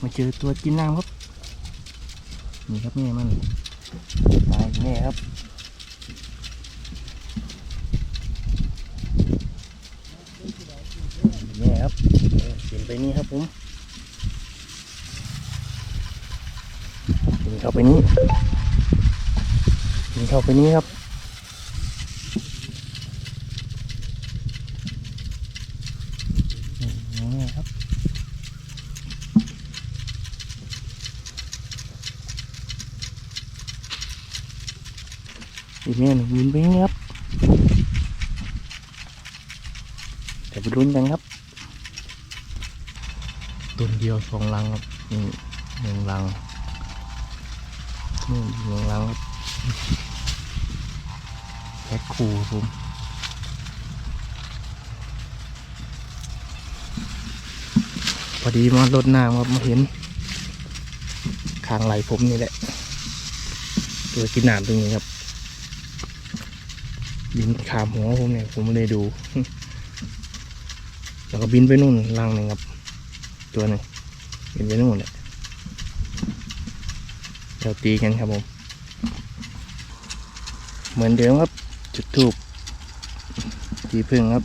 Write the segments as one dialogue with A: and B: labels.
A: มาเจอตัวกินน้ำครับ นี่ครับแม่มันตายแม่ครับแม่ครับเออเปลี่ยนไปนี่ครับผมเปลี่ยนเข้าไปนี้เปลี่ยนเข้าไปนี้ครับ นี่ครับ อีกแม่หนึ่งวินไปนี่ครับเดี๋ยวไปลุ้นกันครับตัวเดียวสองลังครับนี่หนึ่งลังนี่หนึ่งลังครับแพ็คคูครับผมพอดีมารดน้ำครับมาเห็นข้างไหลผมนี่แหละ ตัวกินน้ำตรงนี้ครับ บินขามหัวผมเนี่ยผมไม่ได้ดู แล้วก็บินไปนู่นลังหนึ่งครับ ตัวหนึ่งบินไปนู่นแหละเดี๋ยวตีกันครับผม เหมือนเดิมครับ จุดทูบตีพึ่งครับ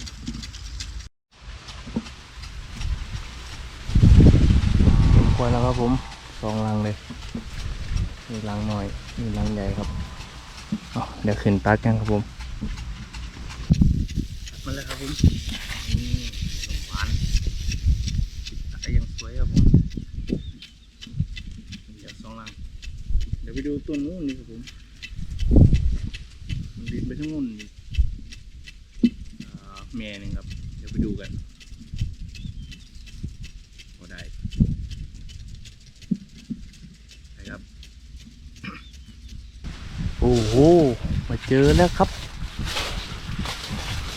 A: สมควรแล้วครับผมสองลังเลยมีลังหน่อยมีลังใหญ่ครับเดี๋ยวขึ้นตัดกันครับผม มาแล้วครับผมนี่ขนมหวานตายังสวยครับผมเดี๋ยวสองลังเดี๋ยวไปดูต้นนู้นนี่ครับผมมันบินไปทั้งนู้นนี่อ่าแม่หนึ่งครับ เดี๋ยวไปดูกันพอได้นะครับ โอ้โห มาเจอแล้วครับ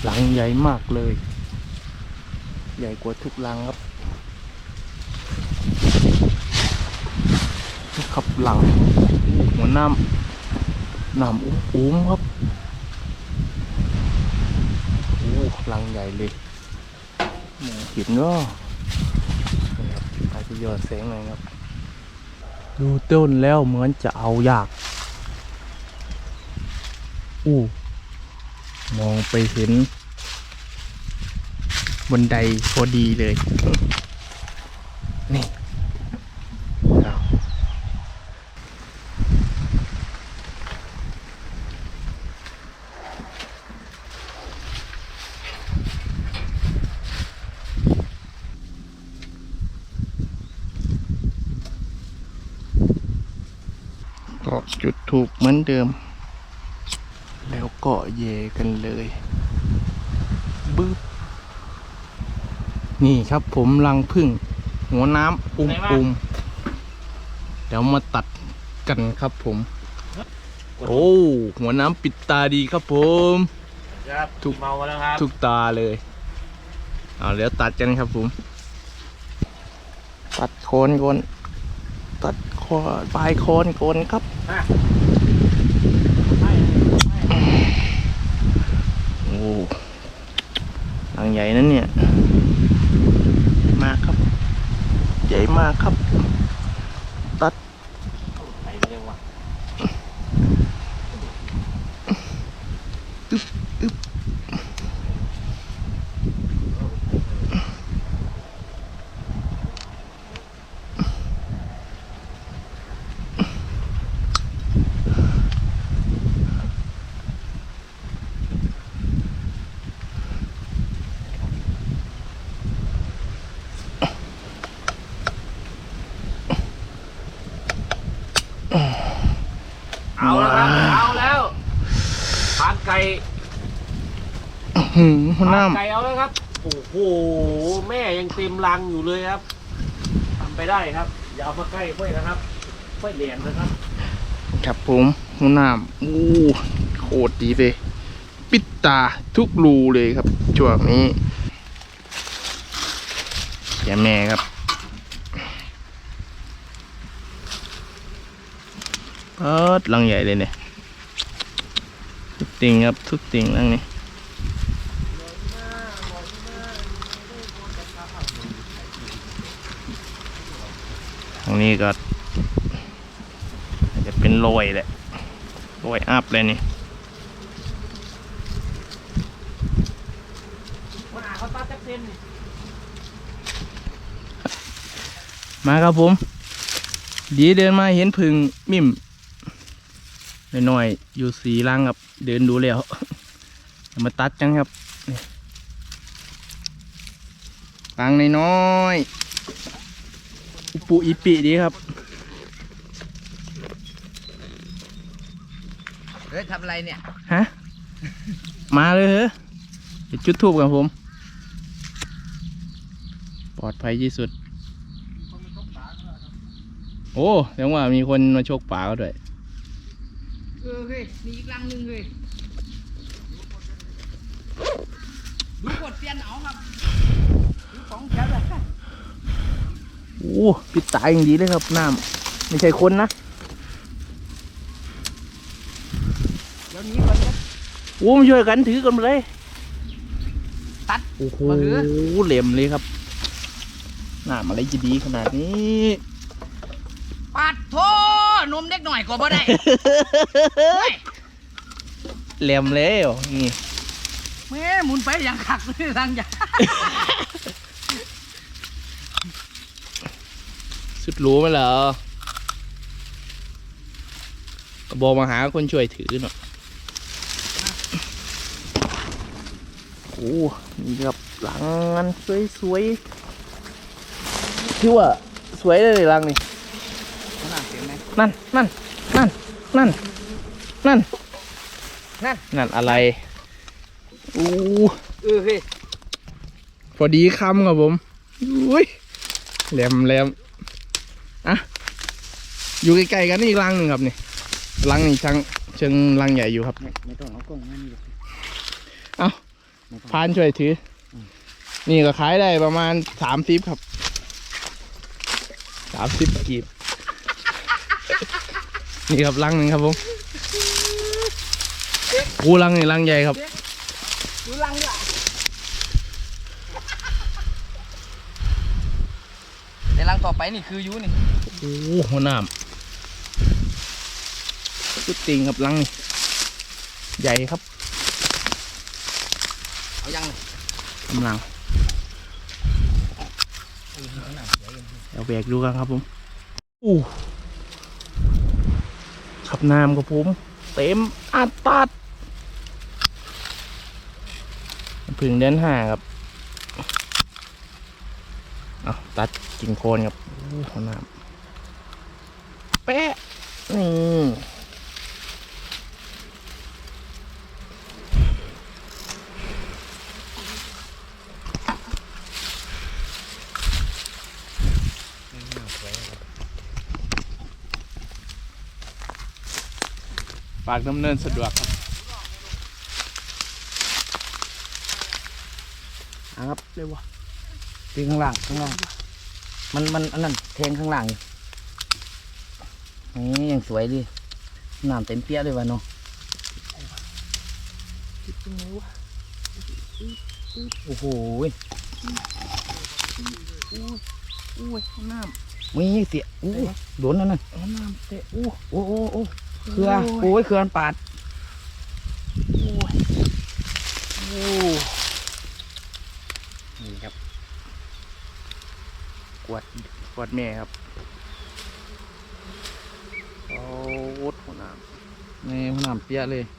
A: หลังใหญ่มากเลย ใหญ่กว่าทุกหลังครับนี่ครับหลังหัวน้ำน้ำอุ้มๆครับโอ้หลังใหญ่เลยมองเห็นเนาะนี่ครับอาจจะย้อนแสงหน่อยครับ ดูต้นแล้วเหมือนจะเอายากอู้ มองไปเห็นบนไดพอดีเลย นี่อ้าก็จุดถูกเหมือนเดิม แล้วก็เยกันเลยบึ๊บนี่ครับผมรังพึ่ง หัวน้ำปุ่มปุ่มเดี๋ยวมาตัดกันครับผม โอ้หัวน้ำปิดตาดีครับผม
B: ครับ
A: ทุก
B: เมาแล้วครับ
A: ทุกตาเลยเอาเดี๋ยวตัดกันครับผม ตัดโคนก่อนตัดคอปลายโคนก่อนครับ โอ้ หลังใหญ่นั่นเนี่ย มากครับ ใหญ่มากครับ ตัด
B: ไปเรื่องว่ะ เอาแล้วครับ เอาแล้วผานไก่
A: หืมหัว
B: ผาน
A: น้
B: ไก่เอาแล้วครับ โอ้โห แม่ยังเต็มรังอยู่เลยครับทำไปได้ครับ อย่าเอามาใกล้ค่อยนะครับค่อยเหรียญนะครับำ
A: ครับผมหัวน้ำอู้โคตรดีเลย ปิดตาทุกรูเลยครับช่วงนี้แย่แม่ครับเปิดลังใหญ่เลยเนี่ย ทุกติงครับทุกติงลังนี้ทางนี้ก็อาจจะเป็นโรยแหละโรยอัพเลยนี่
B: มันอ่าเขาตัดจักเส้นนี่
A: มาครับผม ดีเดินมาเห็นพึ่งมิ่มห น่อยๆอยู่สีล่างครับ เดินดูแล้วเอามาตัดจังครับนี่ปังน้อยๆอุปุอีปิดีครับ
C: เฮ้ยทำอะไรเนี่ย
A: ฮะ มาเลยเหรอเดี๋ยวจุดทูบกับผม ปลอดภัยที่สุด โอ้แสดงว่ามีคนมาโชคป่าก็ด้วย
C: เออเฮ้ยมีอีกลังหนึ่งเฮ้ยดูกดเปลี่ยนเอาครับดูของแถวเลย
A: โอ้ปิดตายอย่างดีเลยครับน้ำไม่ใช่คนนะ
C: เดี๋ยวนี้ก่อนนะ
A: โอ้มาช่วยกันถือกันมาเลย
C: ตัด
A: โอ้โห
C: มาถือ
A: เหลี่ยมเลยครับน้ำอะไรจะดีขนาดนี้
C: ปัดโท นมเด็กหน่อยก็บ่ได้เฮ้ย
A: เหลี่ยมแล้วนี่
C: แม่หมุนไปอย่างขักเลยทางอย่า
A: สุดรู้ไหมเหรอก็บอกมาหาคนช่วยถือหน่อยโอ้นี่ครับหลังมันสวยๆที่ว่าสวยเลยหลังนี่
C: ข นาดเสียงไหม
A: นั่นนั่นนั่นนั่นนั่น
C: นั่น
A: นั่นอะไรอู้
C: เออเฮ้ย
A: พอดีคำครับผมอุ้ยแหลมแหลมอะอยู่ใกล้ๆกันนี่อีกรังหนึ่งครับนี่รังนี่ช่างเชิงรังใหญ่อยู่ครับ
C: ไม่ไม่ต้องเอากล้องมานี่หรอก
A: เอ้า
C: ไม่ต้อง
A: พานช่วยถืออนี่ก็ขายได้ประมาณสามสิบครับสามสิบกีบ นี่ครับรังหนึ่งครับผมโอ้รังนี่รังใหญ่ครับ
C: ดูลังด้วยแต่ลังต่อไปนี่คือยูนี่
A: โอ้โหหัวหน้ำสุดจริงครับรังนี่ใหญ่ครับ
C: เอายังเลย
A: กำลังเดี๋ยวแบกดูกันครับผมอู้ ขับน้ำครับผม เต็มอัดตัดพึ่งเดินห่าครับเอาตัดกิ่งโคนครับอู้หัวน้ำแปะนี่ ฝากดำเนินสะดวกครับ
C: อะครับ
A: เร็ววะ
C: ตีข้างล่างข้างล่าง มันมันอันนั้นแทงข้างล่างอยู่นี่ยังสวยดิน้ำเต็มเปี้ยเลยวะเนาะโอ้โหย
A: อุ้ยหัวน้ำ
C: มีเสียอู้โดนนั่นน่ะ
A: หัวน้ำเตะอู้
C: โอ้โอ้โอ้ เครือโอ้ยเครือมันปาด
A: โอ้ยโอ้
C: นี่ครับ
A: กวดกวดแม่ครับโอ้วดหัวน้
C: นี่ห้องน้ำเปียกเลยำ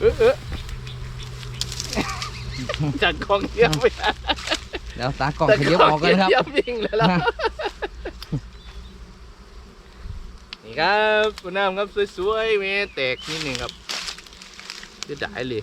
A: เออเออจากกองเทียมไป
C: แล้วตากล่องขยับออกกันครับ
A: เทียมยิงเลยล่ะ นี่ครับคุณน้ำครับสวยๆแม่แตกนิดหนึ่งครับจะได้เลย